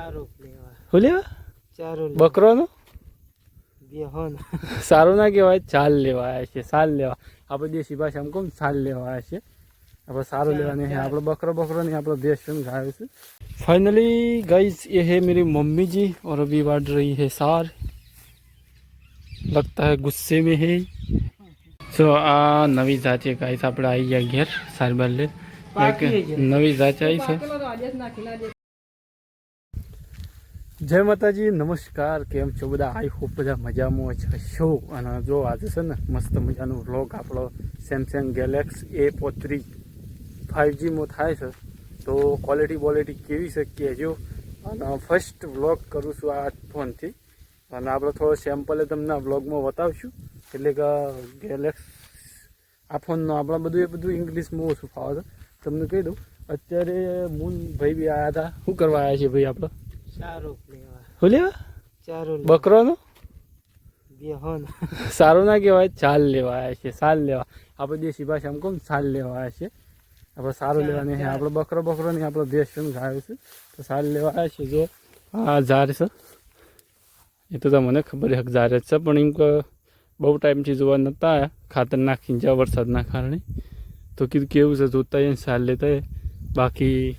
ચારો લેવા શું લેવા ચારો બકરોનો બેહોન સારું ના કહેવાય ચાલ લેવા આવ્યા છે સાલ લેવા આપણે દેશી ભાષામાં કોમ સાલ લેવા આવ્યા છે આપણે સારું લેવા નહીં આપણે બકરો बकरो नहीं આપણે भैंस और गाय से फाइनली गाइस ये है मेरी मम्मी जी और अभी बांट रही है सार लगता है गुस्से में है સો આ નવી જાત છે ગાઈસ આપણે આવી ગયા ઘેર સાર બાર લે એક નવી જાત આવી છે જય માતાજી, નમસ્કાર. કેમ છો બધા? આઈ હોપ બધા મજામાં છે છો અને જો આજે છે ને મસ્ત મજાનો વ્લોગ આપણો સેમસંગ ગેલેક્સ એ પોત્રી ફાઇવજીમાં થાય છે. તો ક્વોલિટી ક્વોલિટી કેવી છે કહેજો. અને ફર્સ્ટ વ્લોગ કરું છું આ ફોનથી. અને આપણે થોડો સેમ્પલે તમને વ્લોગમાં બતાવશું. એટલે કે ગેલેક્સ આ ફોનનો આપણે બધું એ બધું ઇંગ્લિશમાં ઓછું ફાવે છે. તમને કહી દઉં, અત્યારે મૂન ભાઈ બી આવ્યા હતા. શું કરવા આવ્યા છે ભાઈ આપણે? ચારો શું લેવા? ચારો બકરોનો? બેહોન. સારું ના કહેવાય ચાલ લેવા આવ્યા છે સાલ લેવા. આપણે દેશી ભાષામાં કોમ સાલ લેવા આવ્યા છે. આપણે સારું લેવા નહીં આપણે બકરો બકરો નહીં આપણો ભેંસ છે ગાય છે? તો સાલ લેવા આવ્યા છે જો. આ ઝાર છે. એ તો તમને ખબર છે ઝાર જ છે પણ એમ કે બહુ ટાઈમથી જોવા નહોતા આવ્યા. ખાતર નાખીને જ્યાં વરસાદના કારણે. તો કીધું કેવું છે જોતા એને સાલ લેતા બાકી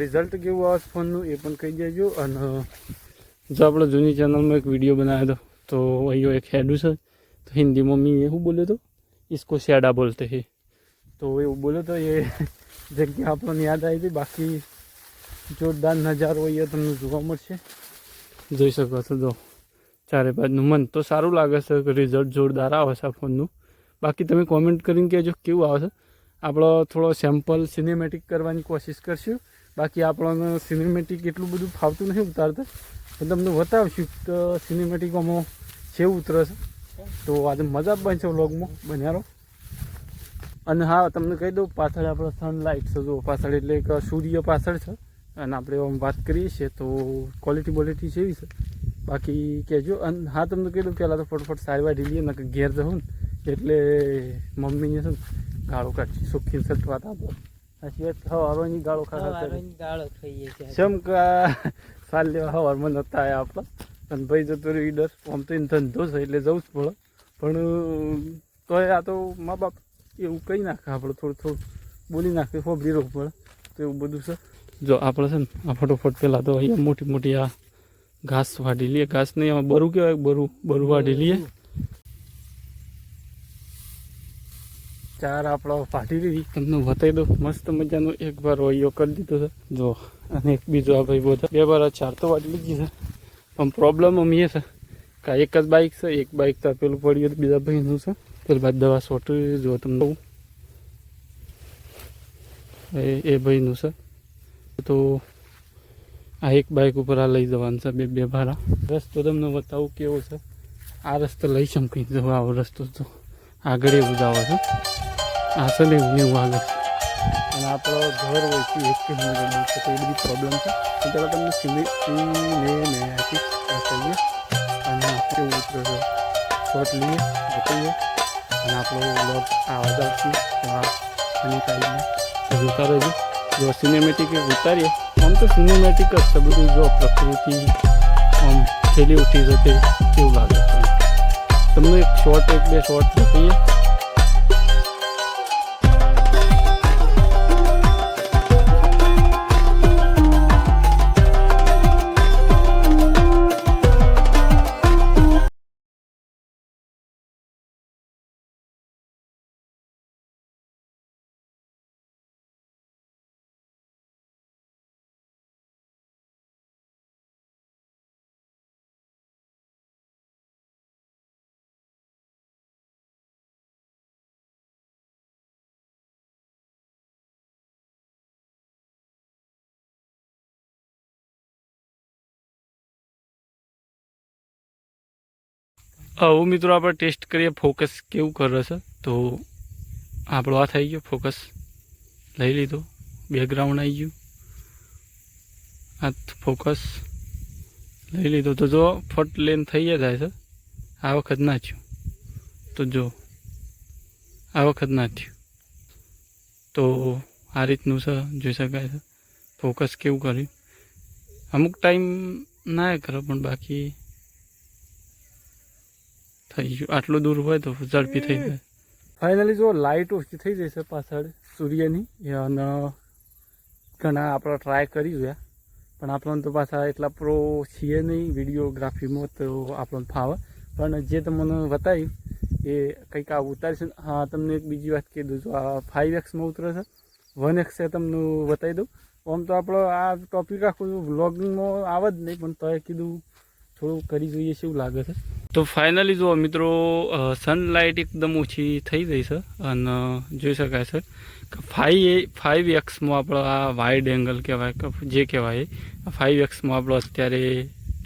રિઝલ્ટ કેવું આવશે ફોનનું એ પણ કહી દેજો. અને જો આપણે જૂની ચેનલમાં એક વીડિયો બનાવ્યો હતો, તો અહીંયો એક હેડુ છે, તો હિન્દીમાં મેં એવું બોલ્યો હતો? ઇસકો શેડા બોલતે હે. તો એવું બોલ્યો તો એ જગ્યા આપણને યાદ આવી હતી, બાકી જોરદાર નજારો અહીંયા તમને જોવા મળશે. જોઈ શકો છો, જો. ચારે બાજુનું મન તો સારું લાગે છે કે રિઝલ્ટ જોરદાર આવે છે આ ફોનનું. બાકી તમે કોમેન્ટ કરીને કહેજો કેવું આવશે આપણો થોડો સેમ્પલ સિનેમેટિક કરવાની કોશિશ કરશું. બાકી આપણને સિનેમેટિક એટલું બધું ફાવતું નથી ઉતારતા. પણ તમને બતાવશું તો સિનેમેટિકોમાં છે ઉતરે છે. તો આજે મજા બનશે વ્લોગમાં બન્યારો અને હા, તમને કહી દઉં, પાછળ આપણે સનલાઇટ છે. જો પાછળ એટલે એક સૂર્ય પાછળ છે. અને આપણે આમ વાત કરીએ છીએ તો ક્વોલિટી ક્વોલિટી કેવી છે. બાકી કહેજો. અને હા, તમને કહી દઉં, પહેલાં તો ફટફટ સારી વાર ઢીલીએ ને ઘેર જવું ને. એટલે મમ્મીને છે ને ગાળો કાઢી સુખી સટવાત આપો. વાત હવારોની ગાળો ખાતા ખાઈએ છે જેમ સાલ લેવા હવારમાં નહોતા આવ્યા આપણા. અને ભાઈ જતો રહ્યો ઈડર આમ તો એને ધંધો છે એટલે જવું જ પડે. પણ તોય આ તો મા બાપ એવું કહી નાખે આપણે થોડું થોડું. બોલી નાખે ફોબડી રહેવું પડે. તો એવું બધું છે. જો આપણે છે ને આ ફટોફટ પહેલાં તો અહીંયા મોટી મોટી આ ઘાસ વાઢી લઈએ. ઘાસ નહીં બરું કહેવાય બરું બરું વાઢી લઈએ. ચાર આપણો ફાટી દીધી. તમને બતાવી દઉં, મસ્ત મજાનો એક વાર ઓયો કરી દીધો છે. જો, અને એક બીજો આ ભાઈ બધા. બે વાર ચાર તો વાટી લીધી છે. પણ પ્રોબ્લેમ અમે એ છે કે એક જ બાઇક છે, એક બાઇક તો પેલું પડ્યું બીજા ભાઈનું છે. પેલી બાદ દવા સોટું જો તમને એ એ ભાઈનું છે. તો આ એક બાઇક ઉપર આ લઈ જવાનું છે, બે બે ભાડા. રસ્તો તમને બતાવું કેવો છે. આ રસ્તો લઈ શંકી જવા આવો રસ્તો તો આગળ એવું જ આવે છે. આ છે ને એવું ને એવું આગળ અને આપણો ઘર હોય છે એક કિલોમીટર દૂર છે તો એ બધી પ્રોબ્લેમ છે. તો પહેલાં તમને સિમેટિક બતાવીએ અને કેવું ઉતરે છે શોટ લઈએ બતાવીએ. અને આપણો બ્લોગ આવા જાવશું એની ટાઈપમાં તો જોતા રહેજો જો સિનેમેટિક ઉતારીએ આમ તો સિનેમેટિક જ છે બધું જો પ્રકૃતિ આમ ખેલી ઉઠી છે તે કેવું લાગે છે તમને એક શોર્ટ એક બે શોર્ટ બતાવીએ આવું મિત્રો આપણે ટેસ્ટ કરીએ, ફોકસ કેવું કરે છે? તો આપણો આ થઈ ગયો, ફોકસ લઈ લીધો, બેકગ્રાઉન્ડ આવી ગયું. આ ફોકસ લઈ લીધો. તો જો ફટ લેન થઈ જાય છે. આ વખત ના થયું. તો જો, આ વખત ના થયું. તો આ રીતનું છે, જોઈ શકાય છે. ફોકસ કેવું કર્યું? અમુક ટાઈમ ના કરો, પણ બાકી થઈ ગયું. આટલું દૂર હોય તો ઝડપી થઈ જાય. ફાઇનલી જો લાઇટ ઓછી થઈ જશે પાછળ, સૂર્યની અને ઘણા આપણે ટ્રાય કરી જોયા પણ આપણને તો પાછા એટલા પ્રો છીએ નહીં વિડીયોગ્રાફીમાં તો આપણને ફાવે. પણ જે તમને બતાવ્યું, એ કંઈક આ ઉતારશે. હા, તમને એક બીજી વાત કહી દઉં. જો આ ફાઇવ એક્સમાં ઉતરે છે વન એક્સ એ તમને બતાવી દઉં. આમ તો આપણો આ ટોપિક આખું વ્લોગિંગમાં આવે જ નહીં, પણ તોય કીધું થોડું કરી જોઈએ શું લાગે છે. તો ફાઇનલી જુઓ મિત્રો સનલાઇટ એકદમ ઓછી થઈ ગઈ છે અને જોઈ શકાય છે કે ફાઈવ ફાઇવ એક્સમાં આપણો આ વાઇડ એંગલ કહેવાય કે જે કહેવાય ફાઇવ એક્સમાં આપણો અત્યારે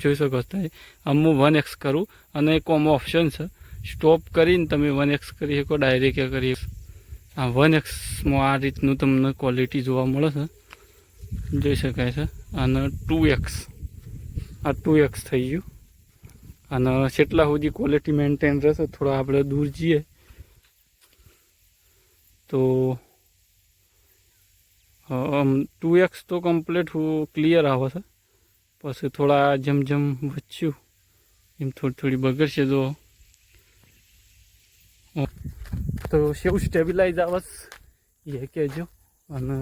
જોઈ શકો છો આમ વન એક્સ કરું અને એક આમ ઓપ્શન છે સ્ટોપ કરીને તમે વન એક્સ કરી શકો ડાયરેક્ટ કરી. આ વન એક્સમાં આ રીતનું તમને ક્વોલિટી જોવા મળે છે. જોઈ શકાય છે. અને ટુ એક્સ આ ટુ એક્સ થઈ ગયું. અને કેટલા સુધી ક્વોલિટી મેન્ટેન રહેશે, થોડા આપણે દૂર જઈએ. તો ટુ એક્સ તો કમ્પ્લીટ ક્લિયર આવે છે. પછી થોડા જેમ જેમ વચ્યું એમ થોડી થોડી બગડશે તો તો સેવું સ્ટેબિલાઇઝ આવશ એ કહેજો અને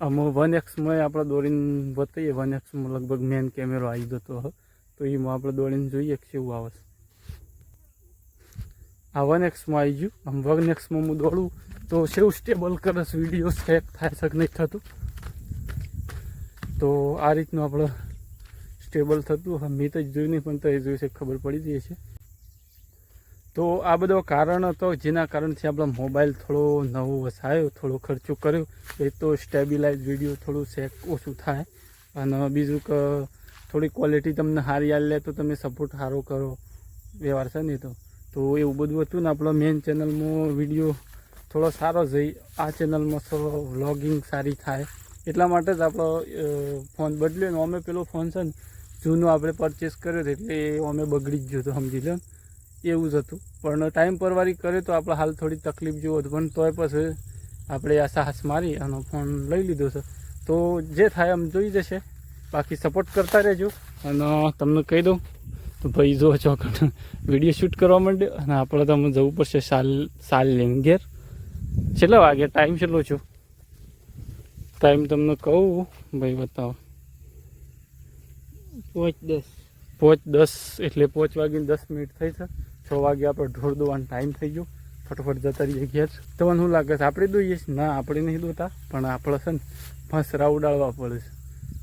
આમાં વન એક્સમાં આપણે દોડીને બતાવીએ વન એક્સમાં લગભગ મેન કેમેરો આવી જતો હોય તો એમાં આપણે દોડીને જોઈએ કે કેવું આવે આ વન એક્સમાં આવી ગયું. આમ વન એક્સમાં હું દોડું તો સેવ સ્ટેબલ કરસ વીડિયો સેક થાય છે કે નહીં થતું? તો આ રીતનું આપણે સ્ટેબલ થતું. હવે મેં તો જોયું નહીં, પણ તો એ જોયું છે, ખબર પડી જઈએ છે. તો આ બધો કારણ હતો, જેના કારણથી આપણો મોબાઈલ થોડો નવો વસાયો, થોડો ખર્ચો કર્યો. એ તો સ્ટેબિલાઇઝ વીડિયો થોડું સેક ઓછું થાય. અને બીજું કે થોડી ક્વોલિટી તમને સારી આવી લે તો તમે સપોર્ટ સારો કરો. વ્યવહાર છે ને તો. તો એવું બધું હતું ને આપણો મેઇન ચેનલમાં વીડિયો થોડો સારો જઈ. આ ચેનલમાં થોડો વ્લોગિંગ સારી થાય. એટલા માટે જ આપણો ફોન બદલ્યો અમે પેલો ફોન છે ને, જૂનો આપણે પરચેસ કર્યો હતો એટલે એ અમે બગડી જ ગયો હતો, સમજી લો. એવું જ હતું. પણ ટાઈમ પરવારી કરે તો આપણે હાલ થોડી તકલીફ જેવું હતું પણ તોય પછી આપણે આ સાહસ મારી અને ફોન લઈ લીધો છે. તો જે થાય એમ જોઈ જશે. બાકી સપોર્ટ કરતા રહેજો. અને તમને કહી દઉં, તો ભાઈ જો ચોકટ વીડિયો શૂટ કરવા માંડ્યો અને આપણે તમે જવું પડશે સાલ સાલ લઈને ઘેર. કેટલા વાગે? ટાઈમ કેટલો છો ટાઈમ તમને કહું, ભાઈ બતાવો. પાંચ દસ. પોચ દસ એટલે પોચ વાગીને દસ મિનિટ થઈ છે. છ વાગે આપણે ઢોર દોવાનો ટાઈમ થઈ ગયો. ફટોફટ જતા રહીએ ઘેર. મને શું લાગે છે આપણે દોઈએ છીએ ના આપણે નહીં દોતા પણ આપણે છે ને મસરા ઉડાડવા પડે છે.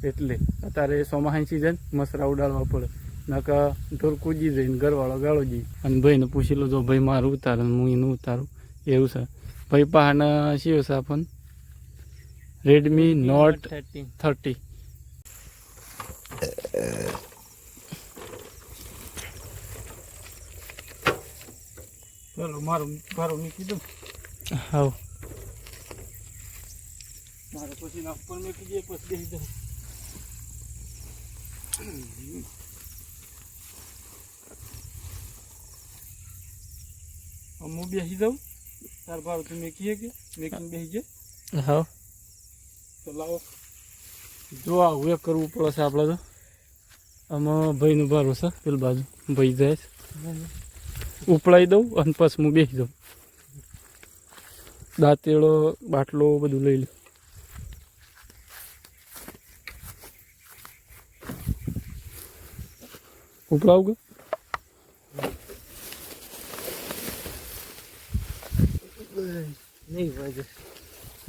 એટલે અત્યારે ચોમાસાની સિઝન મસરા ઉડાડવા પડે. નકા ઢોર કૂદી જઈને ઘરવાળો ગાળો જઈ અને ભાઈને પૂછી લો જો ભાઈ મારું ઉતારે હું એનું ઉતારું. એવું છે. ભાઈ પહાના શિવ છે આપણને રેડમી નોટ થર્ટી ચાલો મારું મારું મૂકી દઉં. હા મારે પછી નાખ પણ મૂકી દઈએ પછી બેસી દઉં હું બેસી દઉં તાર ભાવ તું મેકીએ કે મેકીને બેસી જાય હા તો લાવો. જો આ એ કરવું પડે છે આપણે તો. આમાં ભાઈનું ભારું છે પેલી બાજુ. ભાઈ જાય છે. ઉપડાઈ દઉં અને પછી હું બેસી દઉં દાંતેડો, બાટલો બધું લઈ લઉં ઉપડાવું કે?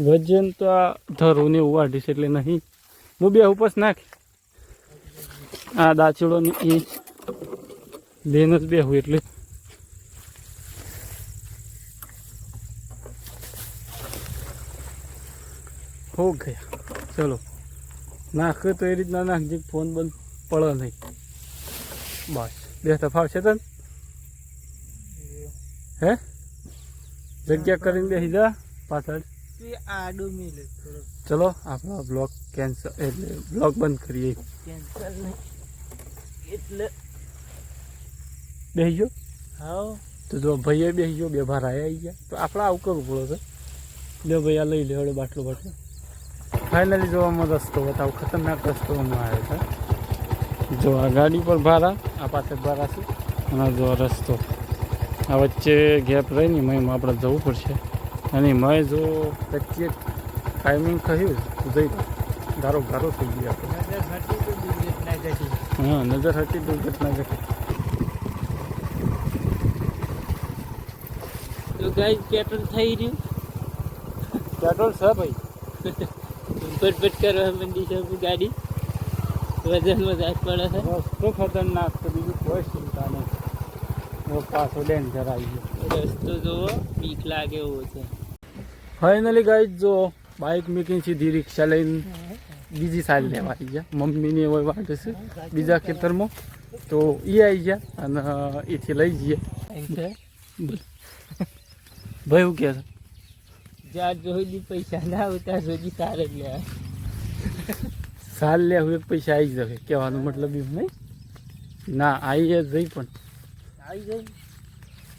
વજન તો આ ધરું ને એવું વાઢીશ એટલે નહીં. હું બે ઉપસ નાખ. આ દાચીડો ને એ બેન જ બેહું એટલે. હો ગયા. ચલો. નાખે તો એ રીતના નાખજે ફોન બંધ પડે નહીં. બસ. બે તફાવ છે તને? હે? જગ્યા કરીને બેસી જા પાછળ. ચલો આપણો બ્લોગ કેન્સલ એટલે બ્લોગ બંધ કરીએ. કેન્સલ નહીં. એટલે બેસી ગયો હા તો જો ભાઈએ બેસી ગયો બે ભાર આયા આવી ગયા. તો આપણે આવું કરવું પડે છે. લે ભાઈ આ લઈ લે હવે બાટલો બાટલો. ફાઇનલી જોવામાં રસ્તો બતાવો ખતરનાક રસ્તો આવે છે. જો આ ગાડી પર ભાડા. આ પાસે ભાડા છે. અને આ જો આ રસ્તો. આ વચ્ચે ગેપ રહીને મયમાં આપણે જવું પડશે. અને મય જો વચ્ચે ટાઈમિંગ કહ્યું તો જઈ ગારો ગારો થઈ ગયો આપણે. હા નજર હતી દુર્ઘટના ઘટી. પેટ્રોલ થઈ રહ્યું? પેટ્રોલ છે ભાઈ. પટપટ કરવા મંડી છે ગાડી. વજનમાં જાત પડે છે. રસ્તો ખતરનાક તો બીજું કોઈ ચિંતા નહીં. પાછો ડેન્જર આવી ગયો. રસ્તો જોવો બીક લાગે એવો છે. ફાઇનલી ગાઈ જો બાઇક મૂકીને સીધી રિક્ષા લઈને બીજી સાઈડ લેવા આવી ગયા. મમ્મીની એવો વાટ છે બીજા ખેતરમાં. તો એ આવી ગયા અને એથી લઈ જઈએ. ભાઈ શું કહે છે? જ્યાં જોઈ પૈસા ના આવતા સુધી તારે જ લેવા સાલ લે હવે પૈસા આવી જશે કહેવાનો મતલબ એમ નહીં ના આવી જઈ પણ આવી જાય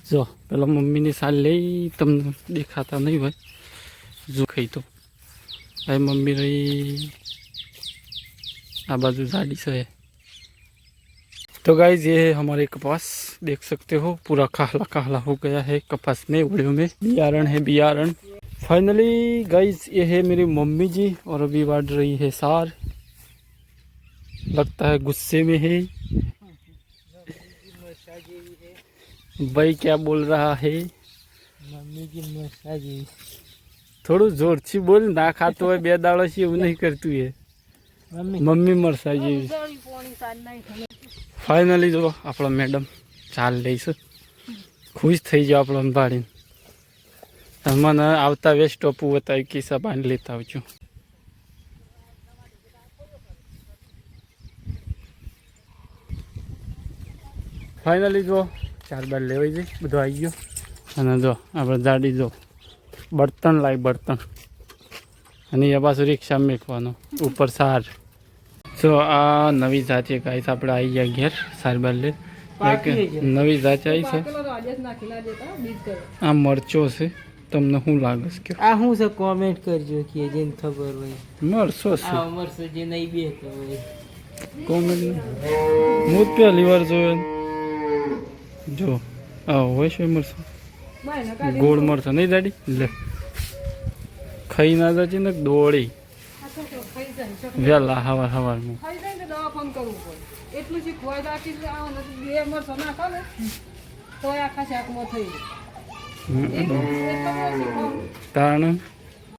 જો પેલા મમ્મીની સાલ લઈ તમને દેખાતા નહીં ભાઈ જો ખાઈ તો ભાઈ મમ્મી રહી આ बाजू झाड़ी से है तो गाइज ये है हमारे कपास देख सकते हो पूरा काहला काहला हो गया है कपास में उड़ियों में बियारण है बियारण फाइनली गाइज ये है मेरी मम्मी जी और अभी बांट रही है सार लगता है गुस्से में है મસા જેવી છે भाई क्या बोल रहा है મમ્મી કી મસા જેવી થોડું જોરથી બોલ ના ખાતો હોય બે દાડો છે એવું નહીં કરતું એ મમ્મી મમ્મી મરસા જેવી ફાઇનલી જો આપણો મેડમ ચાલ લઈશ ખુશ થઈ જાઓ આપણો અંબાડીને તમને આવતા વેસ્ટ સ્ટોપ બતાવી કિસ્સા બાંધી લેતા આવજો. ફાઇનલી જો ચાર બાર લેવાઈ જઈ બધું આવી ગયો. અને જો આપણે જાડી જો બળતણ લાવી બર્તન અને એ પાછું રિક્ષા મેકવાનો ઉપર સાર. જો આ નવી જાતિ ગાઈસ આપણે આવી ગયા ઘેર સાર બાર લે નવી જાત આવી છે. આ મરચો છે. તમને શું લાગે છે કે આ શું છે કોમેન્ટ કરજો કે જેને ખબર હોય. મળશો છે આ અમર જે નહીં બેસતો હોય. કોમેન્ટ હું જ પહેલી વાર જોયો જો આ હોય છે મળશે ગોળ મળશે નહીં દાડી? લે. ખાઈ ના જતી ને દોડી. વહેલા હવાર હવારમાં. એટલું જે ખોવાઈ રાખી છે નથી બે મરસો નાખો ને તો આખા શાકમાં થઈ. એક